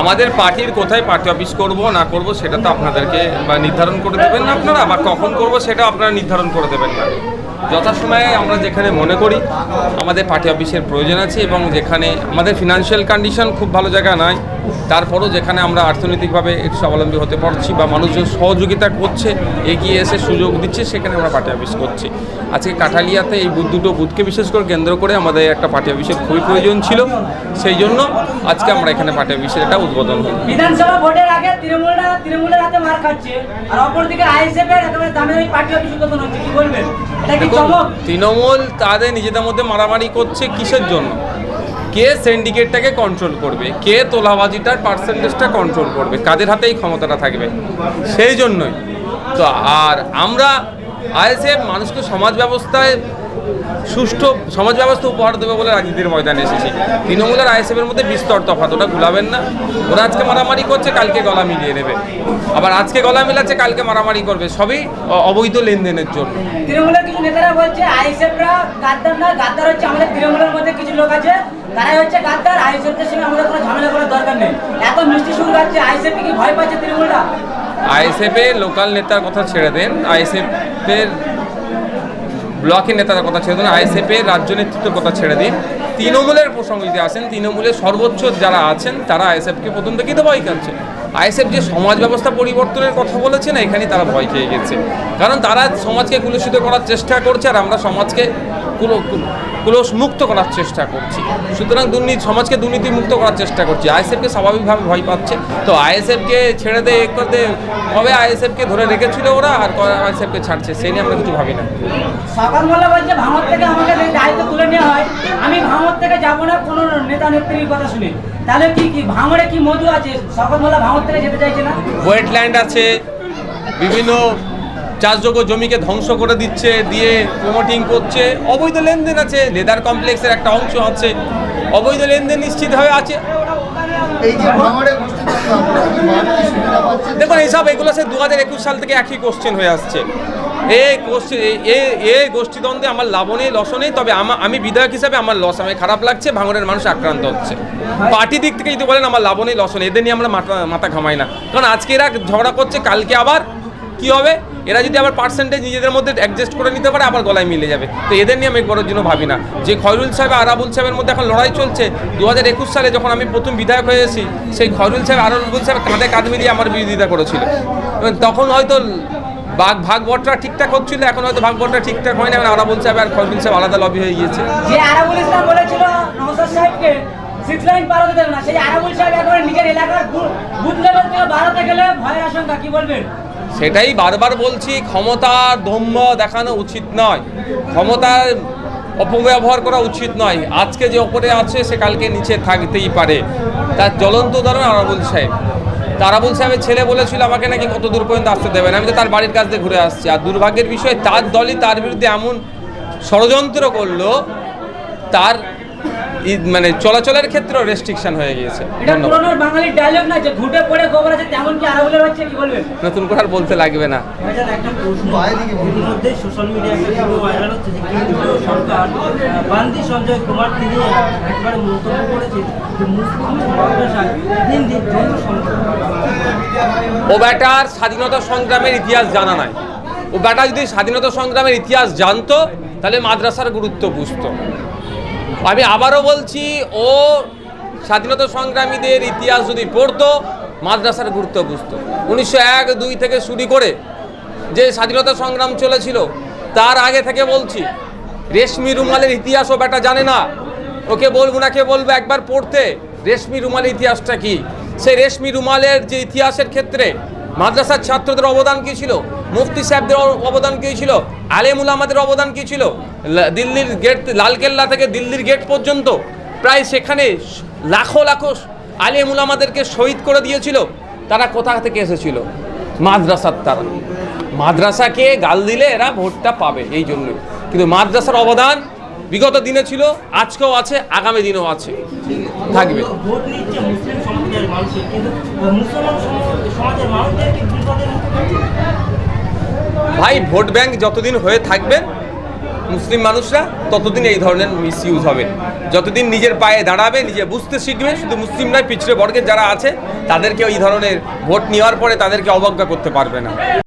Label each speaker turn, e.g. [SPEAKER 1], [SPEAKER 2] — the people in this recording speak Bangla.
[SPEAKER 1] আমাদের পার্টির কোথায় পার্টি অফিস করব, না করব, সেটা তো আপনাদেরকে বা নির্ধারণ করে দেবেন না আপনারা, বা কখন করব সেটা আপনারা নির্ধারণ করে দেবেন না। যথাসময়ে আমরা যেখানে মনে করি, আমাদের পার্টি অফিসের প্রয়োজন আছে এবং যেখানে আমাদের ফিনান্সিয়াল কন্ডিশন খুব ভালো জায়গা নয়, তারপরও যেখানে আমরা অর্থনৈতিকভাবে একটু স্বাবলম্বী হতে পারছি বা মানুষজন সহযোগিতা করছে, এগিয়ে এসে সুযোগ দিচ্ছে, সেখানে আমরা পার্টি অফিস করছি। আজকে কাঠালিয়াতে এই বুথ দুটো বুথকে বিশেষ করে কেন্দ্র করে আমাদের একটা পার্টি অফিসের খুবই প্রয়োজন ছিল, সেই জন্য আজকে আমরা এখানে পার্টি অফিসের একটা উদ্বোধন হলো
[SPEAKER 2] বিধানসভা ভোটের আগে তৃণমূলরা তৃণমূলের হাতে মার খাচ্ছে, আর অপরদিকে আইএসএফ এর একেবারে ওই পার্টি অফিস উদ্বোধন হচ্ছে, কি বলবেন?
[SPEAKER 1] দেখুন তৃণমূল তাদের নিজেদের মধ্যে মারামারি করছে কিসের জন্য? কে সিন্ডিকেটটাকে কন্ট্রোল করবে? কে তোলাবাজিটার পার্সেন্টেজটা কন্ট্রোল করবে? কাদের হাতেই ক্ষমতাটা থাকবে? সেই জন্যই। তো আর আমরা আইএসএফ মানুষকে সমাজ ব্যবস্থায় সুষ্ঠু সমাজ ব্যবস্থা উপহার দেবে বলে রাজনীতির ময়দানে এসেছি। তৃণমূল আর আইএসএফ এর মধ্যে বিস্তর তফাৎ ওটা ভুলাবেন না। ওরা আজকে মারামারি করছে কালকে গলা মিলিয়ে নেবে। আবার আজকে গলা মিলাচ্ছে কালকে মারামারি করবে। সবই অবৈধ লেনদেনের জন্য।
[SPEAKER 2] তৃণমূলের কিছু নেতারা বলছে আইএসএফরা গাদ্দার না গাদ্দার হচ্ছে আমাদের তৃণমূলের মধ্যে কিছু লোক আছে তারাই হচ্ছে গাদ্দার। আইএসএফদের সঙ্গে আমাদের কোনো ঝামেলা করার দরকার নেই। এত মিষ্টি সুর গাচ্ছে আইএসএফ কি ভয় পাচ্ছে তৃণমূলরা?
[SPEAKER 1] আইএসএফ এর লোকাল নেতার কথা ছেড়ে দেন। আইএসএফ এর ব্লকের নেতার কথা ছেড়ে দিন আইএসএফ এর রাজ্য নেতৃত্বের কথা ছেড়ে দিন তৃণমূলের প্রসঙ্গ যদি আসেন, তৃণমূলের সর্বোচ্চ যারা আছেন, তারা আইএসএফকে প্রথম থেকেই তো ভয় খাচ্ছে আইএসএফ যে সমাজ ব্যবস্থা পরিবর্তনের কথা বলেছে না এখানে তারা ভয় খেয়ে গেছে। কারণ তারা সমাজকে কুলুষিত করার চেষ্টা করছে আর আমরা সমাজকে কুলো কুলস মুক্ত করার চেষ্টা করছি। সুতরাং দুর্নীতি সমাজকে দুর্নীতি মুক্ত করার চেষ্টা করছি। আইএসএফকে স্বাভাবিকভাবে ভয় পাচ্ছে। তো আইএসএফকে ছেড়ে দিয়ে এ করতে কবে আইএসএফকে ধরে রেখেছিল ওরা আর আইএসএফকে ছাড়ছে, সেই নিয়ে আমরা কিছু ভাবি না
[SPEAKER 2] সকাল মোল্লা বলছে ভাঙর থেকে আমাকে যদি দায়িত্ব তুলে নেওয়া হয় আমি ভাঙর থেকে যাব না কোনো নেতা নেত্রীর কথা শুনে। তাহলে কি কি ভাঙড়ে কি মধু আছে? সকাল মোল্লা ভাঙর থেকে যেতে চাইছে না?
[SPEAKER 1] ওয়েটল্যান্ড আছে বিভিন্ন চাষযোগ্য জমিকে ধ্বংস করে দিচ্ছে দিয়ে প্রমোটিং করছে। অবৈধ লেনদেন আছে লেদার কমপ্লেক্সের একটা অংশ আছে। অবৈধ লেনদেন নিশ্চিতভাবে আছে।
[SPEAKER 3] ভাঙড়ে
[SPEAKER 1] দেখুন এইসব এগুলো সে দু হাজার একুশ সাল থেকে একই কোশ্চেন হয়ে আসছে। এই গোষ্ঠী এই গোষ্ঠীদ্বন্দ্বে আমার লাভ নেই, লস নেই, তবে আমা- বিধায়ক হিসাবে আমার লস, আমি খারাপ লাগছে, ভাঙনের মানুষ আক্রান্ত হচ্ছে। পার্টি দিক থেকে যদি বলেন আমার লাভ নেই, লস নেই, এদের নিয়ে আমরা মাথা মাথা ঘামাই না। কারণ আজকে এরা ঝগড়া করছে, কালকে আবার কি হবে? এরা যদি আবার পার্সেন্টেজ নিজেদের মধ্যে অ্যাডজাস্ট করে নিতে পারে, আবার গলায় মিলে যাবে। তো এদের নিয়ে আমি বড়োর জন্য ভাবি না। যে খয়রুল সাহেব আর আরাবুল সাহেবের মধ্যে এখন লড়াই চলছে দু হাজার একুশ সালে যখন আমি প্রথম বিধায়ক হয়েছি সেই খয়রুল সাহেব, আরাবুল সাহেব কাঁধে কাঁধ মিলিয়ে আমার বিরোধিতা করেছিল। তখন হয়তো বাঘ ভাগ বটরা ঠিকঠাক হচ্ছিল এখন হয়তো ভাগ বটরা ঠিকঠাক হয় না এখন আরাবুল সাহেব আর খয়রুল সাহেব আলাদা লবি হয়ে গিয়েছে।
[SPEAKER 2] যে আরাবুল ইসলাম বলেছিল নওসাদ সাহেবকে সিক্স লাইন পার হতে দেবে না সেই আরাবুল সাহেব একবারে নিজের এলাকার বুথ লেভেল থেকে বাড়াতে গেলে ভয়ের আশঙ্কা কি বলবেন?
[SPEAKER 1] সেটাই বারবার বলছি ক্ষমতার দম্ভ দেখানো উচিত নয়। ক্ষমতার অপব্যবহার করা উচিত নয়। আজকে যে ওপরে আছে সে কালকে নিচে থাকতেই পারে। তার জ্বলন্ত উদাহরণ আরাবুল সাহেব। তারাবুল সাহেবের ছেলে বলেছিল আমাকে নাকি কত দূর পর্যন্ত আসতে দেবেন। আমি তো তার বাড়ির কাছ দিয়ে ঘুরে আসছি। আর দুর্ভাগ্যের বিষয়ে, তার দলই তার বিরুদ্ধে এমন ষড়যন্ত্র করল, তার মানে চলাচলের ক্ষেত্রেও রেস্ট্রিকশন হয়ে গিয়েছে। নতুন করে আর বলতে লাগবে না।
[SPEAKER 4] সম্পর্ক
[SPEAKER 1] ও ব্যাটার স্বাধীনতা সংগ্রামের ইতিহাস জানা নাই। ও ব্যাটা যদি স্বাধীনতা সংগ্রামের ইতিহাস জানতো তাহলে মাদ্রাসার গুরুত্ব বুঝতো। আমি আবারও বলছি, ও স্বাধীনতা সংগ্রামীদের ইতিহাস যদি পড়তো, মাদ্রাসার গুরুত্ব বুঝত। উনিশশো এক দুই থেকে শুরু করে যে স্বাধীনতা সংগ্রাম চলেছিল, তার আগে থেকে বলছি, রেশমি রুমালের ইতিহাস ও ব্যাটা জানে না। ওকে বলব না, কে বলব, একবার পড়তে। রেশমি রুমালের ইতিহাসটা কি? সেই রেশমি রুমালের যে ইতিহাসের ক্ষেত্রে মাদ্রাসার ছাত্রদের অবদান কী ছিল? মুফতি সাহেবদের অবদান কী ছিল? আলেমুল আমাদের অবদান কী ছিল? দিল্লির গেট লালকেল্লা থেকে দিল্লির গেট পর্যন্ত প্রায় সেখানে লাখো লাখো আলেমুল আমাদেরকে শহীদ করে দিয়েছিল। তারা কোথা থেকে এসেছিল? মাদ্রাসার তারা মাদ্রাসাকে গাল দিলে এরা ভোটটা পাবে, এই জন্যই। কিন্তু মাদ্রাসার অবদান বিগত দিনে ছিল, আজকেও আছে, আগামী দিনেও আছে। থাকবে। ভাই, ভোট ব্যাংক যতদিন হয়ে থাকবেন মুসলিম মানুষরা ততদিন এই ধরনের মিস ইউজ হবে। যতদিন নিজের পায়ে দাঁড়াবে, নিজে বুঝতে শিখবে, শুধু মুসলিম নয় পিছড়ে বর্গের যারা আছে তাদেরকে এই ধরনের ভোট নেওয়ার পরে তাদেরকে অবজ্ঞা করতে পারবে না।